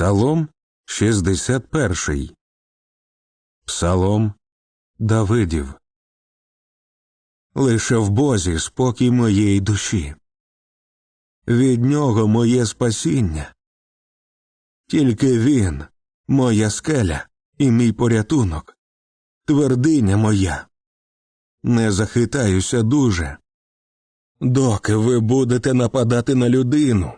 Псалом 61. Псалом Давидів. Лише в Бозі спокій моєї душі. Від нього моє спасіння. Тільки він, моя скеля і мій порятунок, твердиня моя. Не захитаюся дуже. Доки ви будете нападати на людину,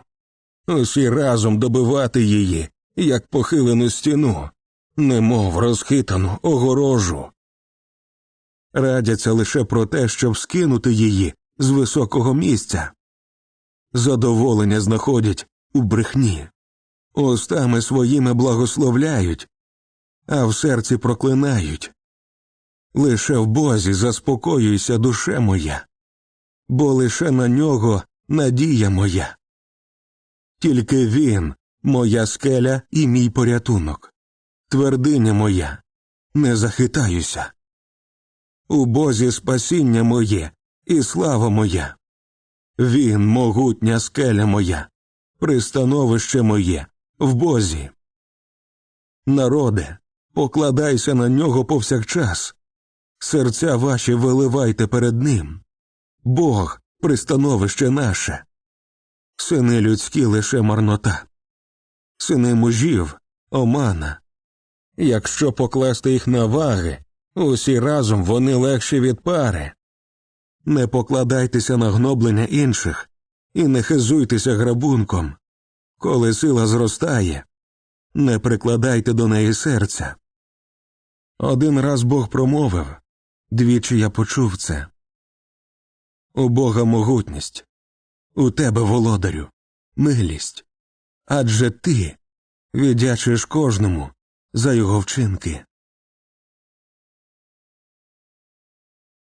усі разом добивати її, як похилену стіну, немов розхитану огорожу. Радяться лише про те, щоб скинути її з високого місця. Задоволення знаходять у брехні, устами своїми благословляють, а в серці проклинають. Лише в Бозі заспокоюйся, душе моя, бо лише на нього надія моя. Тільки він, моя скеля і мій порятунок, твердиня моя, не захитаюся. У Бозі спасіння моє і слава моя. Він могутня скеля моя, пристановище моє в Бозі. Народе, покладайся на нього повсякчас, серця ваші виливайте перед ним. Бог пристановище наше. Сини людські лише марнота, сини мужів омана. Якщо покласти їх на ваги, усі разом вони легші від пари. Не покладайтеся на гноблення інших і не хизуйтеся грабунком. Коли сила зростає, не прикладайте до неї серця. Один раз Бог промовив, двічі я почув це. У Бога могутність, у тебе, володарю, милість, адже ти віддячиш кожному за його вчинки.